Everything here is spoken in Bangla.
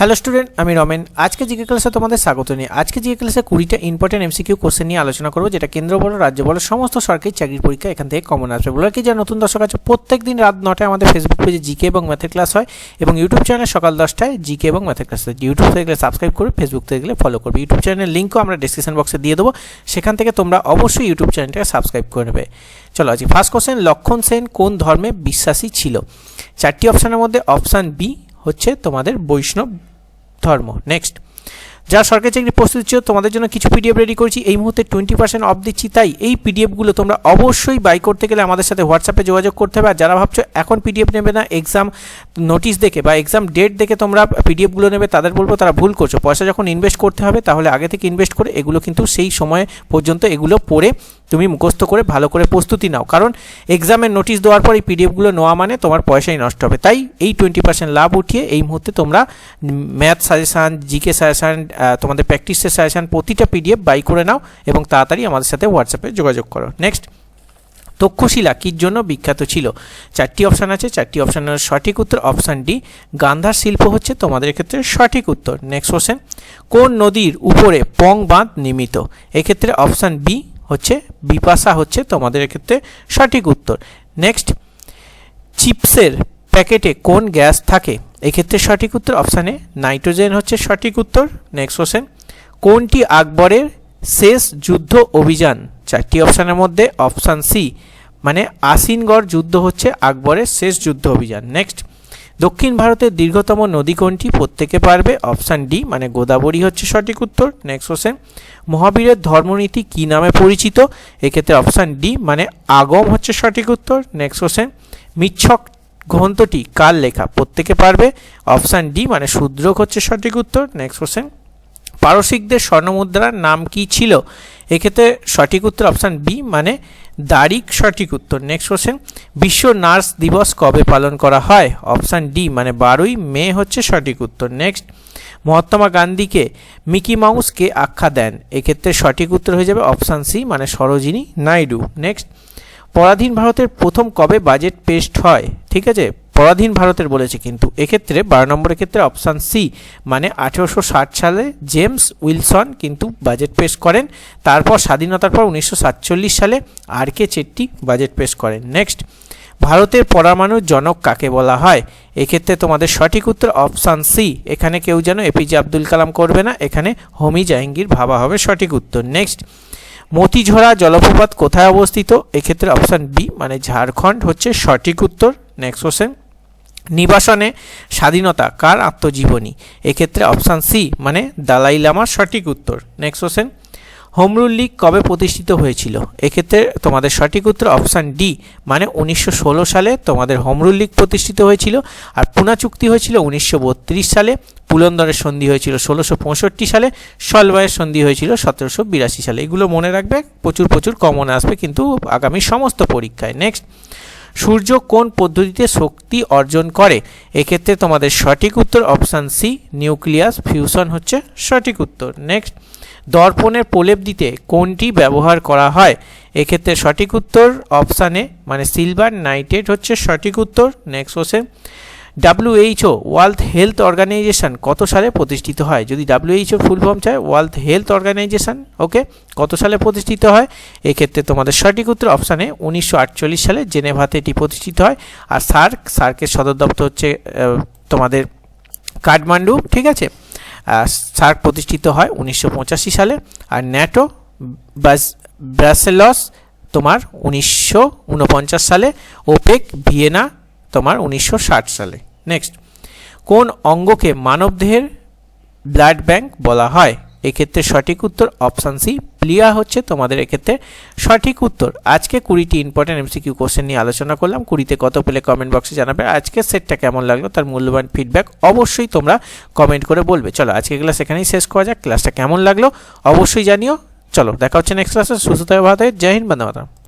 হ্যালো স্টুডেন্ট আমি রমেন। আজকে জিকে ক্লাসে তোমাদের স্বাগত নিয়ে। আজকে জিকে ক্লাসে কুড়িটা ইম্পর্টেন্ট এমসিকিউ কোশ্চেন নিয়ে আলোচনা করব, যেটা কেন্দ্র বলো, রাজ্য বলো, সমস্ত সরকারি চাকরির পরীক্ষা এখান থেকে কমন আসবে। বলে কি, যারা নতুন দর্শক আছে, প্রত্যেক দিন রাত নটায় আমাদের ফেসবুক পেজে জিকে এবং ম্যাথের ক্লাস হয় এবং ইউটিউব চ্যানেলে সকাল দশটায় জিকে এবং ম্যাথের ক্লাস হয়। ইউটিউব থেকে গেলে সাবস্ক্রাইব করবে ফেসবুক থেকে গেলে ফলো করবে। ইউটিউব চ্যানেলের লিঙ্কও আমরা ডিসক্রিপশন বক্সে দিয়ে দেবো। সেখান থেকে তোমরা অবশ্যই ইউটিউব চ্যানেলটাকে সাবস্ক্রাইব করে নেবে। চলো, আজকে ফার্স্ট কোশ্চেন লক্ষণ সেন কোন ধর্মে বিশ্বাসী ছিল? চারটি অপশানের মধ্যে অপশান বি হচ্ছে তোমাদের বৈষ্ণব ধর্ম। নেক্সট যারা সরকারি চাকরি প্রস্তুতি ছিল তোমাদের জন্য কিছু পিডিএফ রেডি করেছি। এই মুহূর্তে টোয়েন্টি পার্সেন্ট অফ দিচ্ছি। তাই এই পিডিএফগুলো তোমরা অবশ্যই বাই করতে গেলে আমাদের সাথে হোয়াটসঅ্যাপে যোগাযোগ করতে হবে। আর যারা ভাবছ এখন পিডিএফ নেবে না এক্সাম নোটিশ দেখে বা এক্সাম ডেট দেখে তোমরা পিডিএফগুলো নেবে, তাদের বলব তারা ভুল করছ। পয়সা যখন ইনভেস্ট করতে হবে, তাহলে আগে থেকে ইনভেস্ট করে এগুলো কিন্তু সেই সময় পর্যন্ত এগুলো পড়ে তুমি মুখস্থ করে ভালো করে প্রস্তুতি নাও। কারণ এক্সামের নোটিশ দেওয়ার পর এই পিডিএফগুলো নেওয়া মানে তোমার পয়সাই নষ্ট হবে। তাই এই টোয়েন্টি পার্সেন্ট লাভ উঠিয়ে এই মুহূর্তে তোমরা ম্যাথ সাজেশান জিকে সাজেশান তোমাদের প্র্যাকটিসের সাজেশান প্রতিটা পিডিএফ বাই করে নাও এবং তাড়াতাড়ি আমাদের সাথে হোয়াটসঅ্যাপে যোগাযোগ করো। নেক্সট তক্ষশিলা কির জন্য বিখ্যাত ছিল? চারটি অপশান আছে। চারটি অপশানের সঠিক উত্তর অপশান ডি গান্ধার শিল্প হচ্ছে তোমাদের ক্ষেত্রে সঠিক উত্তর। নেক্সট কোশ্চেন কোন নদীর উপরে পং বাঁধ নির্মিত? এক্ষেত্রে অপশান বি বিপাশা হচ্ছে তোমাদের ক্ষেত্রে সঠিক উত্তর। নেক্সট চিপসের প্যাকেটে কোন গ্যাস থাকে? এক্ষেত্রে সঠিক উত্তর অপশানে নাইট্রোজেন হচ্ছে সঠিক উত্তর। নেক্সট কোশ্চেন কোনটি আকবরের শেষ যুদ্ধ অভিযান? চারটি অপশানের মধ্যে অপশান সি মানে আসিনগড় যুদ্ধ হচ্ছে আকবরের শেষ যুদ্ধ অভিযান। নেক্সট দক্ষিণ ভারতের দীর্ঘতম নদী কোনটি? প্রত্যেকে পারবে। অপশান ডি মানে গোদাবরী হচ্ছে সঠিক উত্তর। নেক্সট কোশ্চেন মহাবীরের ধর্মনীতি কী নামে পরিচিত? এক্ষেত্রে অপশান ডি মানে আগম হচ্ছে সঠিক উত্তর। নেক্সট কোশ্চেন মিচ্ছক গ্রন্থটি কার লেখা? প্রত্যেকে পারবে। অপশান ডি মানে শূদ্রক হচ্ছে সঠিক উত্তর। নেক্সট কোশ্চেন পারসিকদের স্বর্ণমুদ্রার নাম কি ছিল? এক্ষেত্রে সঠিক উত্তর অপশান বি মানে দারিক সঠিক উত্তর। নেক্সট কোশ্চেন বিশ্ব নার্স দিবস কবে পালন করা হয়? অপশান ডি মানে বারোই মে হচ্ছে সঠিক উত্তর। নেক্সট মহাত্মা গান্ধীকে মিকি মাউসকে আখ্যা দেন। এক্ষেত্রে সঠিক উত্তর হয়ে যাবে অপশান সি মানে সরোজিনী নাইডু। নেক্সট পরাধীন ভারতের প্রথম কবে বাজেট পেস্ট হয়? ঠিক আছে? পরাধীন ভারতের বলেছে কিন্তু। এক্ষেত্রে বারো নম্বরের ক্ষেত্রে অপশান সি মানে আঠেরোশো ষাট সালে জেমস উইলসন কিন্তু বাজেট পেশ করেন। তারপর স্বাধীনতার পর উনিশশো সাতচল্লিশ সালে আর কে চেট্টি বাজেট পেশ করেন। নেক্সট ভারতের পরমাণুর জনক কাকে বলা হয়? এক্ষেত্রে তোমাদের সঠিক উত্তর অপশান সি এখানে কেউ যেন এপিজে আব্দুল কালাম করবে না, এখানে হোমি জাহাঙ্গীর ভাবা হবে সঠিক উত্তর। নেক্সট মতিঝরা জলপ্রপাত কোথায় অবস্থিত? এক্ষেত্রে অপশান বি মানে ঝাড়খণ্ড হচ্ছে সঠিক উত্তর। নেক্সট কোশ্চেন নিবাসনে স্বাধীনতা, কার আত্মজীবনী? এক্ষেত্রে অপশান সি মানে দালাই লামার সঠিক উত্তর। নেক্সট কোশ্চেন হোমরুল লীগ কবে প্রতিষ্ঠিত হয়েছিল? এক্ষেত্রে তোমাদের সঠিক উত্তর অপশান ডি মানে উনিশশো ষোলো সালে তোমাদের হোমরুল লীগ প্রতিষ্ঠিত হয়েছিল আর পুনা চুক্তি হয়েছিল উনিশশো বত্রিশ সালে, পুলন্দরের সন্ধি হয়েছিল ষোলোশো সালে সলবায়ের সন্ধি হয়েছিল সতেরোশো বিরাশি সালে। এগুলো মনে রাখবে, প্রচুর প্রচুর কমন আসবে কিন্তু আগামী সমস্ত পরীক্ষায়। নেক্সট সূর্য কোন পদ্ধতিতে শক্তি অর্জন করে? এক্ষেত্রে তোমাদের সঠিক উত্তর অপশান সি নিউক্লিয়াস ফিউশন হচ্ছে সঠিক উত্তর। নেক্সট দর্পণের প্রলেপ দিতে কোনটি ব্যবহার করা হয়? এক্ষেত্রে সঠিক উত্তর অপশানে মানে সিলভার নাইট্রেট হচ্ছে সঠিক উত্তর। Next question WHO world health organization কত সালে প্রতিষ্ঠিত হয়? যদি ডাব্লিউএইচও ফুল ফর্ম চায় ওয়ার্ল্ড হেলথ অর্গানাইজেশন ওকে কত সালে প্রতিষ্ঠিত হয়? এক্ষেত্রে তোমাদের সঠিক উত্তর অপশানে উনিশশো আটচল্লিশ সালে জেনেভাতে এটি প্রতিষ্ঠিত হয়। আর সার্ক, সার্কের সদর দপ্তর হচ্ছে তোমাদের কাঠমান্ডু, ঠিক আছে? সার্ক প্রতিষ্ঠিত হয় উনিশশো পঁচাশি সালে। আর ন্যাটো ব্রাসেলস তোমার উনিশশো ঊনপঞ্চাশ সালে। ওপেক, ভিয়েনা তোমার উনিশশো ষাট সালে। নেক্সট কোন অঙ্গকে মানবদেহের ব্লাড ব্যাংক বলা হয়? এক্ষেত্রে সঠিক উত্তর অপশান সি প্লিয়া হচ্ছে তোমাদের এক্ষেত্রে সঠিক উত্তর। আজকে কুড়িটি ইম্পর্টেন্ট এমসিকিউ কোশ্চেন নিয়ে আলোচনা করলাম। কুড়িতে কত পেলে কমেন্ট বক্সে জানাবে। আজকে সেটটা কেমন লাগল তার মূল্যবান ফিডব্যাক অবশ্যই তোমরা কমেন্ট করে বলবে। চলো আজকে ক্লাস এখানেই শেষ করা যাক। ক্লাসটা কেমন লাগল অবশ্যই জানিও। চলো, দেখা হচ্ছে নেক্সট ক্লাসে সুস্থ ভালো জয় হিন্দ মাতরম।